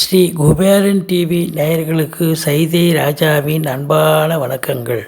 Sri Kuberan TV நேயர்களுக்கு சைதை ராஜாவின் அன்பான வணக்கங்கள்.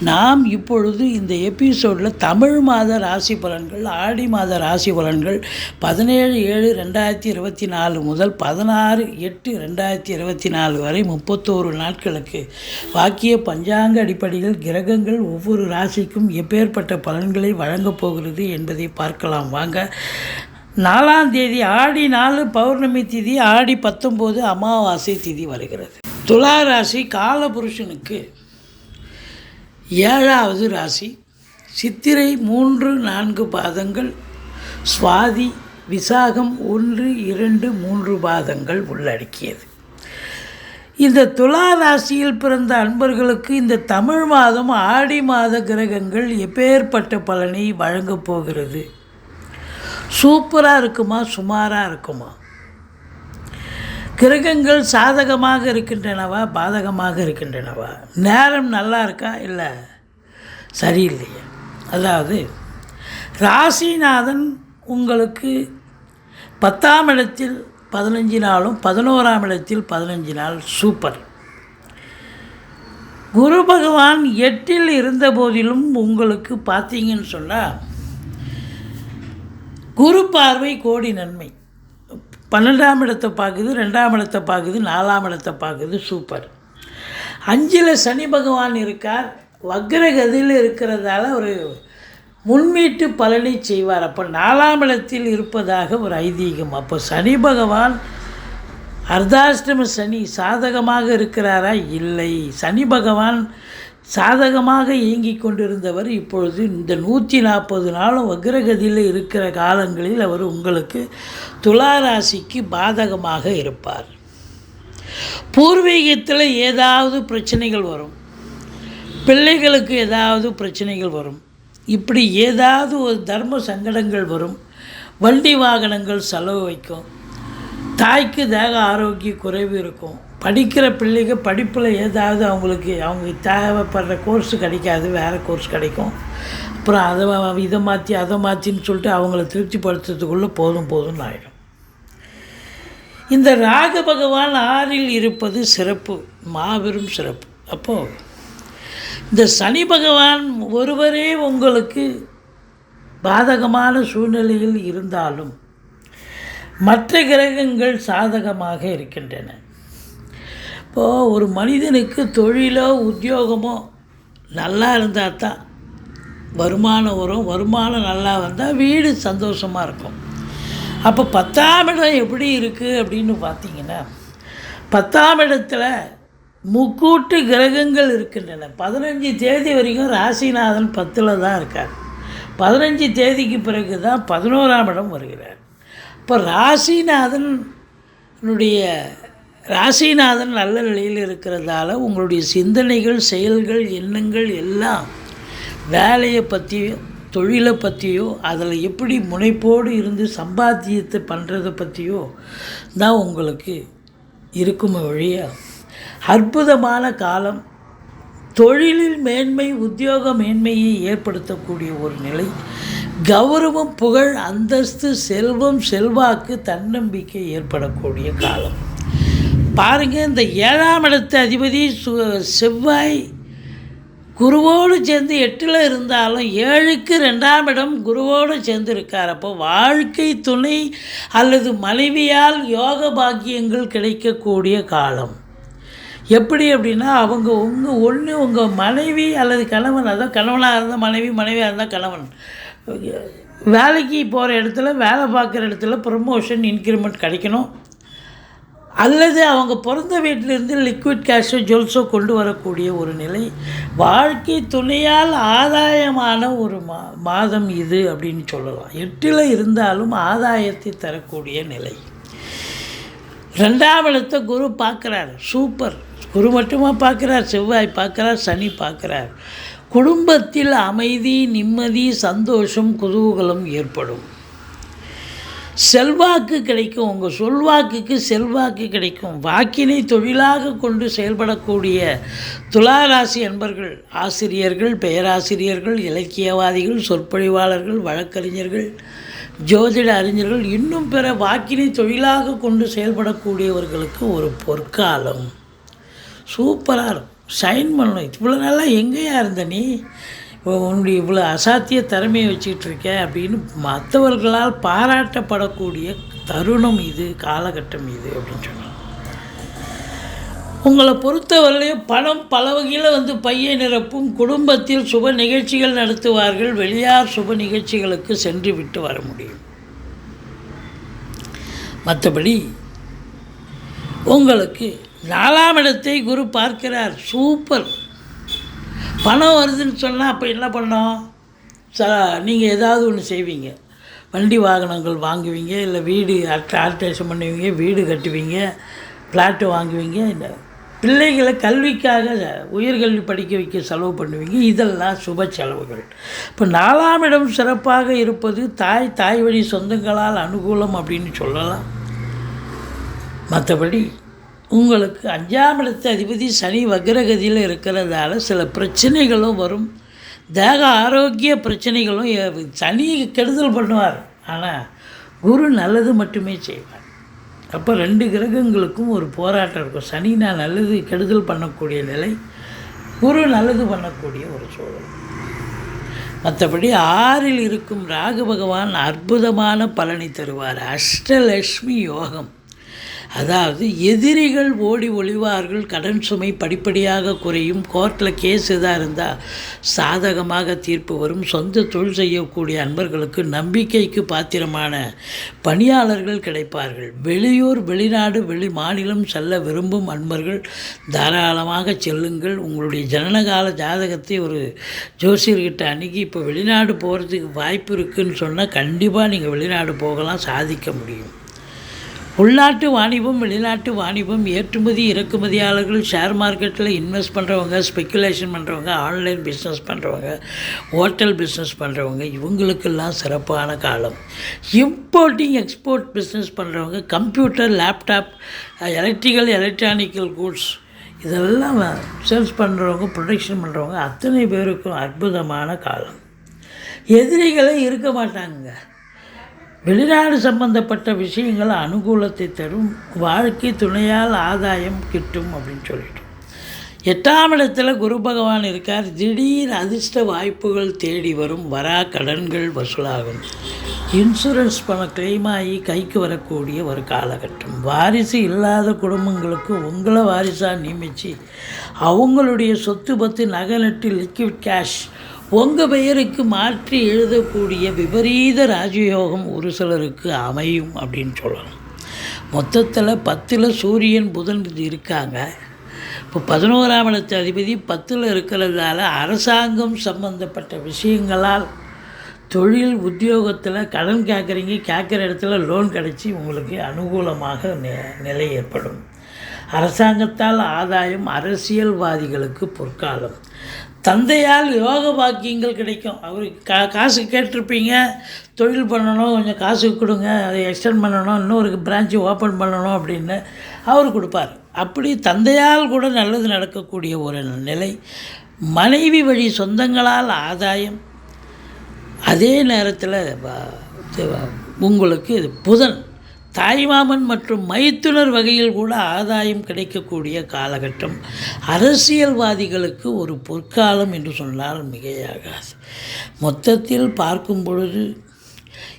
நாம் இப்பொழுது இந்த எபிசோடில் தமிழ் மாத ராசி பலன்கள் ஆடி மாத ராசி பலன்கள் பதினேழு ஏழு ரெண்டாயிரத்தி இருபத்தி நாலு முதல் பதினாறு எட்டு ரெண்டாயிரத்தி இருபத்தி நாலு வரை முப்பத்தோரு நாட்களுக்கு. வாக்கிய பஞ்சாங்க அடிப்படையில் கிரகங்கள் ஒவ்வொரு ராசிக்கும் எப்பேற்பட்ட பலன்களை வழங்கப் போகிறது என்பதை பார்க்கலாம். வாங்க நாலாம் தேதி ஆடி நாலு பௌர்ணமி திதி ஆடி பத்தொம்போது அமாவாசை திதி வருகிறது. துலா ராசி காலபுருஷனுக்கு ஏழாவது ராசி. சித்திரை மூன்று நான்கு பாதங்கள். சுவாதி விசாகம் ஒன்று இரண்டு மூன்று பாதங்கள் உள்ளடக்கியது. இந்த துலா ராசியில் பிறந்த அன்பர்களுக்கு இந்த தமிழ் மாதம் ஆடி மாத கிரகங்கள் எப்பேற்பட்ட பலனை வழங்கப் போகிறது? சூப்பராக இருக்குமா சுமாராக இருக்குமா? கிரகங்கள் சாதகமாக இருக்கின்றனவா பாதகமாக இருக்கின்றனவா? நேரம் நல்லா இருக்கா இல்லை? சரியில்லையா. அதாவது ராசிநாதன் உங்களுக்கு பத்தாம் இடத்தில் பதினஞ்சு நாளும் பதினோராம் இடத்தில் பதினஞ்சு நாள் சூப்பர். குரு பகவான் எட்டில் இருந்த போதிலும் உங்களுக்கு பார்த்தீங்கன்னு சொன்னால் குரு பார்வை கோடி நன்மை. பன்னெண்டாம் இடத்தை பார்க்குது ரெண்டாம் இடத்தை பார்க்குது நாலாம் இடத்தை பார்க்குது சூப்பர் அஞ்சில் சனி பகவான் இருக்கார் வக்ரகதியில் இருக்கிறதால ஒரு முன்மீட்டு பலனை செய்வார். அப்போ நாலாம் இடத்தில் இருப்பதாக ஒரு ஐதீகம். அப்போ சனி பகவான் அர்த்தாஷ்டம சனி சாதகமாக இருக்கிறாரா? இல்லை. சனி பகவான் சாதகமாக இயங்கிக் கொண்டிருந்தவர் இப்பொழுது இந்த நூற்றி நாற்பது நாளும் வக்ரகதியில் இருக்கிற காலங்களில் அவர் உங்களுக்கு துளாராசிக்கு பாதகமாக இருப்பார். பூர்வீகத்தில் ஏதாவது பிரச்சனைகள் வரும். பிள்ளைகளுக்கு ஏதாவது பிரச்சனைகள் வரும். இப்படி ஏதாவது ஒரு தர்ம சங்கடங்கள் வரும். வண்டி வாகனங்கள் செலவு வைக்கும். தாய்க்கு தேக ஆரோக்கிய குறைவு இருக்கும். படிக்கிற பிள்ளைங்க படிப்பில் ஏதாவது அவங்களுக்கு அவங்க தேவைப்படுற கோர்ஸ் கிடைக்காது வேறு கோர்ஸ் கிடைக்கும். அப்புறம் அதை இதை மாற்றி அதை மாற்றின்னு சொல்லிட்டு அவங்கள திருப்திப்படுத்துறதுக்குள்ளே போதும் போதும்னு ஆகிடும் இந்த ராக பகவான் ஆறில் இருப்பது சிறப்பு மாபெரும் சிறப்பு. அப்போது இந்த சனி பகவான் ஒருவரே உங்களுக்கு பாதகமான சூழ்நிலையில் இருந்தாலும் மற்ற கிரகங்கள் சாதகமாக இருக்கின்றன. இப்போது ஒரு மனிதனுக்கு தொழிலோ உத்தியோகமோ நல்லா இருந்தால் தான் வருமானம் வரும். வருமானம் நல்லா வந்தால் வீடு சந்தோஷமாக இருக்கும். அப்போ பத்தாம் இடம் எப்படி இருக்குது அப்படின்னு பார்த்தீங்கன்னா பத்தாம் இடத்துல முக்கூட்டு கிரகங்கள் இருக்கின்றன. பதினஞ்சு தேதி வரைக்கும் ராசிநாதன் பத்தில் தான் இருக்கார். பதினஞ்சு தேதிக்கு பிறகு தான் பதினோராம் இடம் வருகிறார். இப்போ ராசிநாதனுடைய ராசிநாதன் நல்ல நிலையில் இருக்கிறதால உங்களுடைய சிந்தனைகள் செயல்கள் எண்ணங்கள் எல்லாம் வேலையை பற்றியோ தொழிலை பற்றியோ அதில் எப்படி முனைப்போடு இருந்து சம்பாத்தியத்தை பண்ணுறதை பற்றியோ தான் உங்களுக்கு இருக்குமே வழியாக அற்புதமான காலம். தொழிலில் மேன்மை உத்தியோக மேன்மையை ஏற்படுத்தக்கூடிய ஒரு நிலை. கௌரவம் புகழ் அந்தஸ்து செல்வம் செல்வாக்கு தன்னம்பிக்கை ஏற்படக்கூடிய காலம். பாருங்கள் இந்த ஏழாம் இடத்து அதிபதி சு செவ்வாய் குருவோடு சேர்ந்து எட்டில் இருந்தாலும் ஏழுக்கு ரெண்டாம் இடம் குருவோடு சேர்ந்து இருக்கார் அப்போ வாழ்க்கை துணை அல்லது மனைவியால் யோக பாக்கியங்கள் கிடைக்கக்கூடிய காலம். எப்படி அப்படின்னா அவங்க உங்கள் ஒன்று உங்கள் மனைவி அல்லது கணவன் அதான் கணவனாக இருந்தால் மனைவி மனைவியாக இருந்தால் கணவன். வேலைக்கு போகிற இடத்துல வேலை பார்க்குற இடத்துல ப்ரமோஷன் இன்க்ரிமெண்ட் கிடைக்கணும். அல்லது அவங்க பிறந்த வீட்டிலிருந்து லிக்விட் கேஷோ ஜுவல்ஸோ கொண்டு வரக்கூடிய ஒரு நிலை. வாழ்க்கை துணையால் ஆதாயமான ஒரு மா மாதம் இது அப்படின்னு சொல்லலாம். எட்டில் இருந்தாலும் ஆதாயத்தை தரக்கூடிய நிலை. ரெண்டாம் இடத்த குரு பார்க்குறார். சூப்பர். குரு மட்டுமா பார்க்குறார்? செவ்வாய் பார்க்குறார். சனி பார்க்குறார். குடும்பத்தில் அமைதி நிம்மதி சந்தோஷம் குதூகலம் ஏற்படும். செல்வாக்கு கிடைக்கும் உங்கள் சொல்வாக்குக்கு செல்வாக்கு கிடைக்கும். வாக்கினை தொழிலாக கொண்டு செயல்படக்கூடிய துளாராசி அன்பர்கள் ஆசிரியர்கள் பேராசிரியர்கள் இலக்கியவாதிகள் சொற்பொழிவாளர்கள் வழக்கறிஞர்கள் ஜோதிட அறிஞர்கள் இன்னும் பிற வாக்கினை தொழிலாக கொண்டு செயல்படக்கூடியவர்களுக்கு ஒரு பொற்காலம். சூப்பராக இருக்கும். ஷைன் பண்ணணும். இவ்வளோ நாளாக எங்கேயா இருந்த நீ? உன்னுடைய இவ்வளோ அசாத்திய திறமையை வச்சுக்கிட்டு இருக்க அப்படின்னு மற்றவர்களால் பாராட்டப்படக்கூடிய தருணம் இது காலகட்டம் இது அப்படின்னு சொன்னாங்க. உங்களை பொறுத்தவரையிலையும் பணம் பல வகையில் வந்து பையை நிரப்பும் குடும்பத்தில் சுப நிகழ்ச்சிகள் நடத்துவார்கள் வெளியார் சுப நிகழ்ச்சிகளுக்கு சென்று விட்டு வர முடியும். மற்றபடி உங்களுக்கு நாலாம் இடத்தை குரு பார்க்கிறார் சூப்பர். பணம் வருதுன்னு சொன்னால் அப்போ என்ன பண்ணோம் ச நீங்கள் ஏதாவது ஒன்று செய்வீங்க. வண்டி வாகனங்கள் வாங்குவீங்க இல்லை வீடு ஆல்ட்ரேஷன் பண்ணுவீங்க வீடு கட்டுவீங்க ஃப்ளாட்டு வாங்குவீங்க இந்த பிள்ளைகளை கல்விக்காக உயர்கல்வி படிக்க வைக்க செலவு பண்ணுவீங்க. இதெல்லாம் சுப செலவுகள். இப்போ நாலாம் இடம் சிறப்பாக இருப்பது தாய் தாய் வழி சொந்தங்களால் அனுகூலம் அப்படின்னு சொல்லலாம். மற்றபடி உங்களுக்கு அஞ்சாம் இடத்து அதிபதி சனி வக்ரகதியில் இருக்கிறதால சில பிரச்சனைகளும் வரும். தேக ஆரோக்கிய பிரச்சனைகளும் சனி கெடுதல் பண்ணுவார். ஆனால் குரு நல்லது மட்டுமே செய்வார். அப்போ ரெண்டு கிரகங்களுக்கும் ஒரு போராட்டம் இருக்கும். சனி நான் நல்லது கெடுதல் பண்ணக்கூடிய நிலை குரு நல்லது பண்ணக்கூடிய ஒரு சூழல். மற்றபடி ஆறில் இருக்கும் ராகு பகவான் அற்புதமான பலனை தருவார். அஷ்டலட்சுமி யோகம். அதாவது எதிரிகள் ஓடி ஒளிவார்கள் கடன் சுமை படிப்படியாக குறையும் கோர்ட்டில் கேஸ் எதாக இருந்தால் சாதகமாக தீர்ப்பு வரும். சொந்த தொழில் செய்யக்கூடிய அன்பர்களுக்கு நம்பிக்கைக்கு பாத்திரமான பணியாளர்கள் கிடைப்பார்கள். வெளியூர் வெளிநாடு வெளி மாநிலம் செல்ல விரும்பும் அன்பர்கள் தாராளமாக செல்லுங்கள். உங்களுடைய ஜனனகால ஜாதகத்தை ஒரு ஜோசியர்கிட்ட அணுகி இப்போ வெளிநாடு போகிறதுக்கு வாய்ப்பு இருக்குன்னு சொன்னால் கண்டிப்பாக நீங்கள் வெளிநாடு போகலாம் சாதிக்க முடியும். உள்நாட்டு வாணிபம் வெளிநாட்டு வாணிபம் ஏற்றுமதி இறக்குமதியாளர்கள் ஷேர் மார்க்கெட்டில் இன்வெஸ்ட் பண்ணுறவங்க ஸ்பெக்குலேஷன் பண்ணுறவங்க ஆன்லைன் பிஸ்னஸ் பண்ணுறவங்க ஹோட்டல் பிஸ்னஸ் பண்ணுறவங்க இவங்களுக்கெல்லாம் சிறப்பான காலம். இம்போர்ட்டிங் எக்ஸ்போர்ட் பிஸ்னஸ் பண்ணுறவங்க computer laptop electrical electronical goods இதெல்லாம் சேல்ஸ் பண்ணுறவங்க ப்ரொடக்ஷன் பண்ணுறவங்க அத்தனை பேருக்கும் அற்புதமான காலம். எதிரிகளே இருக்க மாட்டாங்க வெளிநாடு சம்பந்தப்பட்ட விஷயங்கள் அனுகூலத்தை தரும் வாழ்க்கை துணையால் ஆதாயம் கிட்டும் அப்படின்னு சொல்லிட்டோம் எட்டாம் இடத்துல குரு பகவான் இருக்கார் திடீர் அதிர்ஷ்ட வாய்ப்புகள் தேடி வரும் வரா கடன்கள் வசூலாகும். இன்சூரன்ஸ் பணம் claim ஆகி கைக்கு வரக்கூடிய ஒரு காலகட்டம். வாரிசு இல்லாத குடும்பங்களுக்கு உங்களை வாரிசாக நியமித்து அவங்களுடைய சொத்து பத்து நகை நட்டு லிக்விட் கேஷ் உங்கள் பெயருக்கு மாற்றி எழுதக்கூடிய விபரீத ராஜயோகம் ஒரு சிலருக்கு அமையும் அப்படின்னு சொல்லலாம் மொத்தத்தில் பத்தில் சூரியன் புதன் இருக்காங்க. இப்போ பதினோராம் இடத்து அதிபதி பத்தில் இருக்கிறதால அரசாங்கம் சம்பந்தப்பட்ட விஷயங்களால் தொழில் உத்தியோகத்தில் கடன் கேட்குறீங்க கேட்குற இடத்துல லோன் கிடச்சி உங்களுக்கு அனுகூலமாக நிலை ஏற்படும். அரசாங்கத்தால் ஆதாயம் அரசியல்வாதிகளுக்கு பொற்காலம். தந்தையால் யோக பாக்கியங்கள் கிடைக்கும். அவருக்கு கா காசு கேட்டிருப்பீங்க. தொழில் பண்ணணும் கொஞ்சம் காசு கொடுங்க அதை எக்ஸ்டெண்ட் பண்ணணும் இன்னொரு பிரான்ச்சு ஓப்பன் பண்ணணும் அப்படின்னு அவர் கொடுப்பார். அப்படி தந்தையால் கூட நல்லது நடக்கக்கூடிய ஒரு நிலை. மனைவி வழி சொந்தங்களால் ஆதாயம். அதே நேரத்தில் உங்களுக்கு இது புதன். தாய்மாமன் மற்றும் மைத்துனர் வகையில் கூட ஆதாயம் கிடைக்கக்கூடிய காலகட்டம். அரசியல்வாதிகளுக்கு ஒரு பொற்காலம் என்று சொன்னால் மிகையாகாது. மொத்தத்தில் பார்க்கும் பொழுது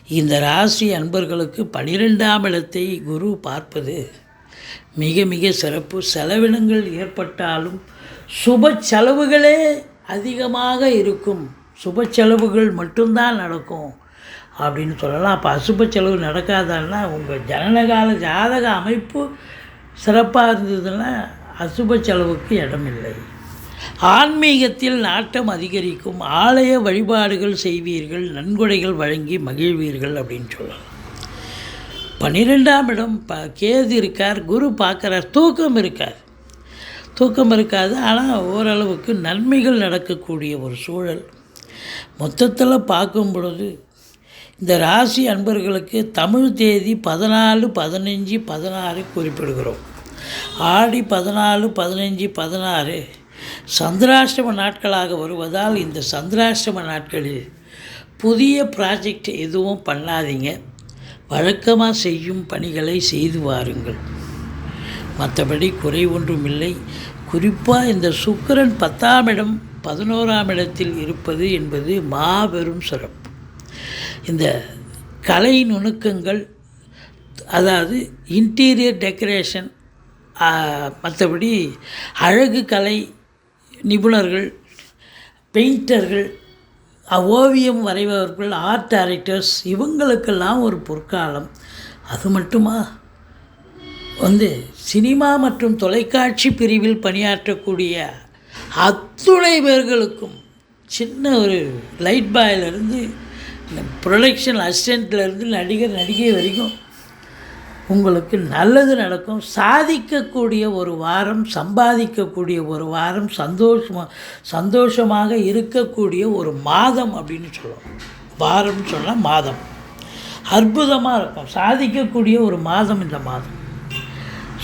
இந்த ராசி அன்பர்களுக்கு பனிரெண்டாம் இடத்தை குரு பார்ப்பது மிக மிக சிறப்பு. செலவினங்கள் ஏற்பட்டாலும் சுப செலவுகளே அதிகமாக இருக்கும். சுப செலவுகள் மட்டும்தான் நடக்கும். அப்படின்னு சொல்லலாம். அப்போ அசுப செலவு நடக்காதான்னா உங்கள் ஜனனகால ஜாதக அமைப்பு சிறப்பாக இருந்ததுன்னா அசுப செலவுக்கு இடமில்லை. ஆன்மீகத்தில் நாட்டம் அதிகரிக்கும். ஆலய வழிபாடுகள் செய்வீர்கள். நன்கொடைகள் வழங்கி மகிழ்வீர்கள் அப்படின்னு சொல்லலாம். பன்னிரெண்டாம் இடம் ப கேது இருக்கார். குரு பார்க்குறார். தூக்கம் இருக்கார் தூக்கம் இருக்காது. ஆனால் ஓரளவுக்கு நன்மைகள் நடக்கக்கூடிய ஒரு சூழல். மொத்தத்தில் பார்க்கும் பொழுது இந்த ராசி அன்பர்களுக்கு தமிழ் தேதி பதினாலு பதினஞ்சு பதினாறு குறிப்பிடுகிறோம். ஆடி பதினாலு பதினஞ்சு பதினாறு சந்திராஷ்டம நாட்களாக வருவதால் இந்த சந்திராஷ்டம நாட்களில் புதிய ப்ராஜெக்ட் எதுவும் பண்ணாதீங்க. வழக்கமாக செய்யும் பணிகளை செய்து வாருங்கள். மற்றபடி குறை ஒன்றும் இல்லை குறிப்பாக இந்த சுக்கிரன் பத்தாம் இடம் பதினோராம் இடத்தில் இருப்பது என்பது மாபெரும் சிறப்பு. இந்த கலை நுணுக்கங்கள் அதாவது இன்டீரியர் டெக்கரேஷன் மற்றபடி அழகு கலை நிபுணர்கள் பெயிண்டர்கள் ஓவியம் வரைபவர்கள் ஆர்ட் டைரக்டர்ஸ் இவங்களுக்கெல்லாம் ஒரு பொற்காலம். அது மட்டுமா? வந்து சினிமா மற்றும் தொலைக்காட்சி பிரிவில் பணியாற்றக்கூடிய அத்துணை பேர்களுக்கும் சின்ன ஒரு லைட் பாயிலிருந்து இந்த ப்ரொடக்ஷன் அசிஸ்டண்ட்லேருந்து நடிகர் நடிகை வரைக்கும் உங்களுக்கு நல்லது நடக்கும். சாதிக்கக்கூடிய ஒரு வாரம் சம்பாதிக்கக்கூடிய ஒரு வாரம் சந்தோஷமாக சந்தோஷமாக இருக்கக்கூடிய ஒரு மாதம் அப்படின்னு சொல்லுவோம் வாரம்னு சொன்னால் மாதம். அற்புதமாக இருக்கும். சாதிக்கக்கூடிய ஒரு மாதம் இந்த மாதம்.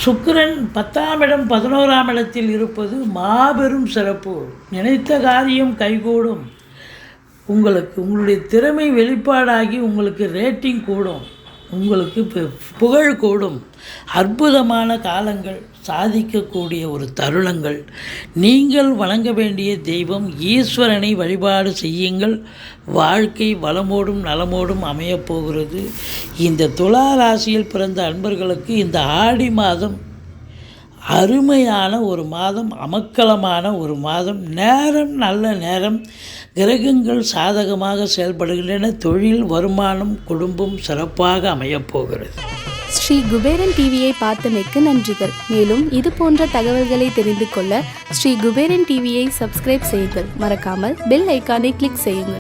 சுக்கரன் பத்தாம் இடம் பதினோராம் இடத்தில் இருப்பது மாபெரும் சிறப்பு. நினைத்த காரியம் கைகூடும். உங்களுக்கு உங்களுடைய திறமை வெளிப்பாடாகி உங்களுக்கு ரேட்டிங் கூடும். உங்களுக்கு பு- புகழ் கூடும். அற்புதமான காலங்கள் சாதிக்கக்கூடிய ஒரு தருணங்கள். நீங்கள் வணங்க வேண்டிய தெய்வம் ஈஸ்வரனை வழிபாடு செய்யுங்கள். வாழ்க்கை வளமோடும் நலமோடும் அமையப்போகிறது இந்த துலா ராசியில் பிறந்த அன்பர்களுக்கு இந்த ஆடி மாதம் அருமையான ஒரு மாதம் அமக்கலமான ஒரு மாதம். நேரம் நல்ல நேரம். கிரகங்கள் சாதகமாக செயல்படுகின்றன. தொழில் வருமானம் குடும்பம் சிறப்பாக அமையப் போகிறது ஸ்ரீ குபேரன் டிவியை பார்த்தமைக்கு நன்றிகள். மேலும் இது போன்ற தகவல்களை தெரிந்து கொள்ள ஸ்ரீ குபேரன் டிவியை சப்ஸ்கிரைப் செய்யுங்கள். மறக்காமல் பெல் ஐக்கானை கிளிக் செய்யுங்கள்.